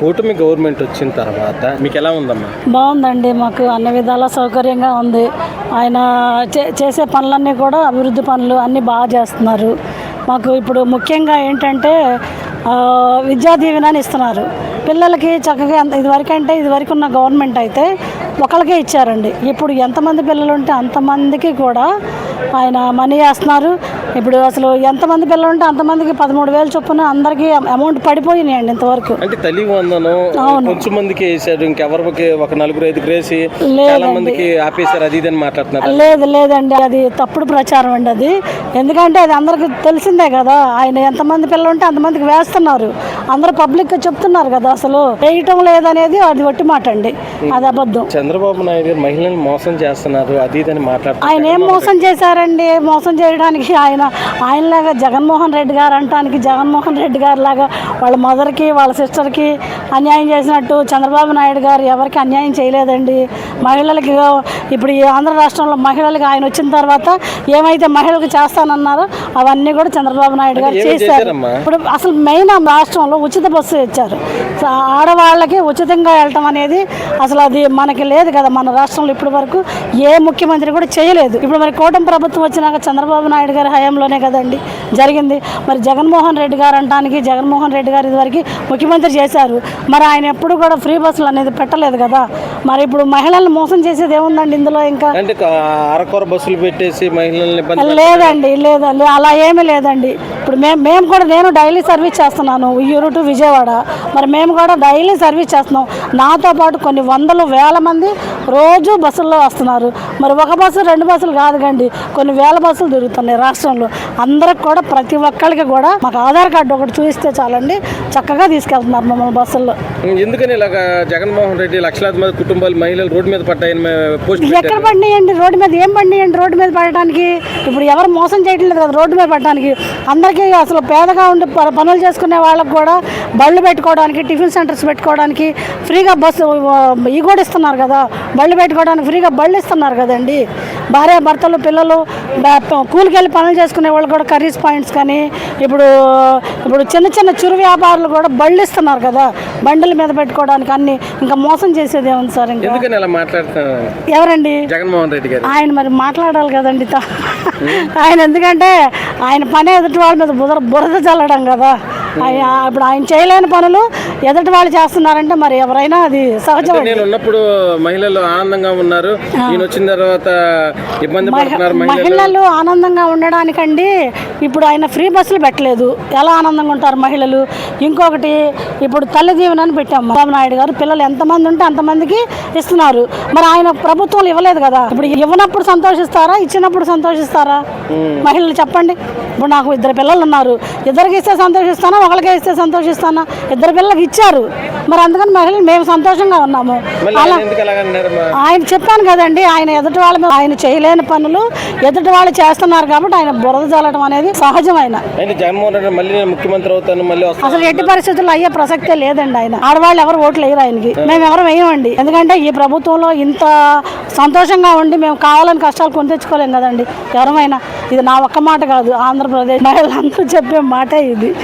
కూటమి గవర్నమెంట్ వచ్చిన తర్వాత మీకు ఎలా ఉందమ్మా? బాగుందండి. మాకు అన్ని విధాల సౌకర్యంగా ఉంది. ఆయన చే- చేసే పనులన్నీ కూడా అభివృద్ధి పనులు అన్నీ బాగా చేస్తున్నారు. మాకు ఇప్పుడు ముఖ్యంగా ఏంటంటే విద్యా దీవెనని ఇస్తున్నారు. పిల్లలకి చక్కగా ఎంత ఇదివరకు అంటే ఇదివరకు ఉన్న గవర్నమెంట్ అయితే ఒకరికే ఇచ్చారండి. ఇప్పుడు ఎంతమంది పిల్లలు ఉంటే అంతమందికి కూడా ఆయన మనీ వేస్తున్నారు. ఇప్పుడు అసలు ఎంతమంది పిల్లలు ఉంటే అంతమందికి పదమూడు వేలు చొప్పున అందరికీ అమౌంట్ పడిపోయినాయండి ఇంతవరకు. అంటే తల్లి వందనం కొంచెం మందికి వేసాడు ఇంకెవరికి ఒక నలుగురు ఐదుగురు వేసి. చాలా మందికి ఆపేశారు అది ఇది అని మాట్లాడుతున్నారు. లేదు లేదండి. అది తప్పుడు ప్రచారం అండి అది. ఎందుకంటే అది అందరికి తెలిసిందే కదా ఆయన ఎంతమంది పిల్లలు ఉంటే అంతమందికి వేస్తున్నారు. అందరూ పబ్లిక్ చెప్తున్నారు కదా అసలు. వేయటం లేదనేది అది ఒట్టి మాట అండి. అది అబద్ధం. చంద్రబాబు నాయుడు గారు మహిళల్ని మోసం చేస్తున్నారు అది ఇది అని మాట్లాడుతున్నారు. ఆయన ఏం మోసం చేశారండి మోసం చేయడానికి ఆయన ఆయనలాగా జగన్మోహన్ రెడ్డి గారు అంటానికి జగన్మోహన్ రెడ్డి గారు లాగా వాళ్ళ మదర్కి వాళ్ళ సిస్టర్కి అన్యాయం చేసినట్టు చంద్రబాబు నాయుడు గారు ఎవరికి అన్యాయం చేయలేదండి. మహిళలకి ఇప్పుడు ఈ ఆంధ్ర రాష్ట్రంలో మహిళలకి ఆయన వచ్చిన తర్వాత ఏమైతే మహిళలకు చేస్తానన్నారో అవన్నీ కూడా చంద్రబాబు నాయుడు గారు చేశారు? ఇప్పుడు అసలు మెయిన్ ఆ రాష్ట్రంలో ఉచిత బస్సు ఇచ్చారు. ఆడవాళ్ళకి ఉచితంగా వెళ్ళటం అనేది అసలు అది మనకి లేదు కదా మన రాష్ట్రంలో ఇప్పటి వరకు ఏ ముఖ్యమంత్రి కూడా చేయలేదు. ఇప్పుడు మరి కూటమి ప్రభుత్వం వచ్చినాక చంద్రబాబు నాయుడు గారి హయాంలోనే కదండి జరిగింది. మరి జగన్మోహన్ రెడ్డి గారు అంటానికి జగన్మోహన్ రెడ్డి గారు ఇదివరకు ముఖ్యమంత్రి చేశారు. మరి ఆయన ఎప్పుడు కూడా ఫ్రీ బస్సులు అనేది పెట్టలేదు కదా. మరి ఇప్పుడు మహిళల్ని మోసం చేసేది ఏముందండి ఇందులో ఇంకా? అరకొర బస్సులు పెట్టేసి మహిళల్ని లేదండి లేదండి అలా ఏమీ లేదండి. ఇప్పుడు మేము మేము కూడా నేను డైలీ సర్వీస్ చేస్తున్నాను ఉయ్యూరు టు విజయవాడ. మరి మేము కూడా డైలీ సర్వీస్ చేస్తున్నాం. నాతో పాటు కొన్ని వందలు వేల మంది రోజు బస్సుల్లో వస్తున్నారు. మరి ఒక బస్సు రెండు బస్సులు కాదు కండి కొన్ని వేల బస్సులు తిరుగుతున్నాయి రాష్ట్రంలో. అందరికి కూడా ప్రతి ఒక్కరికి కూడా మాకు ఆధార్ కార్డు ఒకటి చూపిస్తే చాలండి. చక్కగా తీసుకెళ్తున్నారు మమ్మల్ని బస్సుల్లో. ఎందుకని ఇలాగ జగన్మోహన్ రెడ్డి లక్షలాది మంది కుటుంబాలు మహిళలు రోడ్డు మీద పడ్డాయని ఎక్కడ పడినాయండి రోడ్డు మీద ఏం పడినాయండి రోడ్డు మీద పడటానికి? ఇప్పుడు ఎవరు మోసం చేయట్లేదు కదా రోడ్డు మీద పడటానికి అందరికీ అసలు పేదగా ఉండి పనులు చేసుకునే వాళ్ళకి కూడా బళ్ళు పెట్టుకోవడానికి టిఫిన్ సెంటర్స్ పెట్టుకోవడానికి ఫ్రీగా బస్సు ఇవి కూడా ఇస్తున్నారు కదా. బళ్ళు పెట్టుకోవడానికి ఫ్రీగా బళ్ళు ఇస్తున్నారు కదండి. భార్య భర్తలు పిల్లలు కూలికి వెళ్ళి పనులు చేసుకునే వాళ్ళు కూడా కర్రీస్ పాయింట్స్ కానీ ఇప్పుడు ఇప్పుడు చిన్న చిన్న చిరు వ్యాపారులు కూడా బళ్ళు ఇస్తున్నారు కదా బండ్ల మీద పెట్టుకోవడానికి అన్ని ఇంకా మోసం చేసేది ఏముంది సార్ ఇంకా? ఎవరండి? జగన్మోహన్ రెడ్డి గారు. ఆయన మరి మాట్లాడాలి కదండి ఆయన ఎందుకంటే ఆయన పని ఎదుటి వాళ్ళ మీద బురద బురద చల్లడం కదా. ఇప్పుడు ఆయన చేయలేని పనులు ఎదుటి వాళ్ళు చేస్తున్నారంటే మరి ఎవరైనా అది సహజం నేను ఉన్నప్పుడు మహిళలు ఆనందంగా ఉన్నారు. వచ్చిన తర్వాత ఇబ్బంది పడుతున్నారు మహిళలు. ఆనందంగా ఉండడానికండి ఇప్పుడు ఆయన ఫ్రీ బస్సులు పెట్టలేదు. ఎలా ఆనందంగా ఉంటారు మహిళలు? ఇంకొకటి ఇప్పుడు తల్లి దీవెన అని పెట్టాము చంద్రబాబు నాయుడు గారు పిల్లలు ఎంతమంది ఉంటే అంతమందికి ఇస్తున్నారు. మరి ఆయన ప్రభుత్వం ఇవ్వలేదు కదా? ఇప్పుడు ఇవ్వనప్పుడు సంతోషిస్తారా? ఇచ్చినప్పుడు సంతోషిస్తారా? మహిళలు చెప్పండి. ఇప్పుడు నాకు ఇద్దరు పిల్లలు ఉన్నారు. ఇద్దరికి ఇస్తే సంతోషిస్తానా ఒకరికే ఇస్తే సంతోషిస్తానా? ఇద్దరు పిల్లలకి ఇచ్చారు. మరి అందుకని మహిళలు మేము సంతోషంగా ఉన్నాము. మళ్ళీ ఆయన చెప్పాను కదండి ఆయన ఎదుటి వాళ్ళ ఆయన చేయలేని పనులు ఎదుటి వాళ్ళు చేస్తున్నారు కాబట్టి ఆయన బురద చల్లడం అనేది సహజమైన. ముఖ్యమంత్రి అవుతాను మళ్ళీ అసలు ఎట్టి పరిస్థితుల్లో అయ్యే ప్రసక్తే లేదండి ఆయన. ఆడవాళ్ళు ఎవరు ఓట్లు వేయరు ఆయనకి. మేము ఎవరు వేయమండి. ఎందుకంటే ఈ ప్రభుత్వంలో ఇంత సంతోషంగా ఉండి మేము కావాలని కష్టాలు కొని తెచ్చుకోలేం కదండి. ఎవరమైనా ఇది నా ఒక్క మాట కాదు ఆంధ్రప్రదేశ్ మహిళలందరూ చెప్పే మాటే ఇది.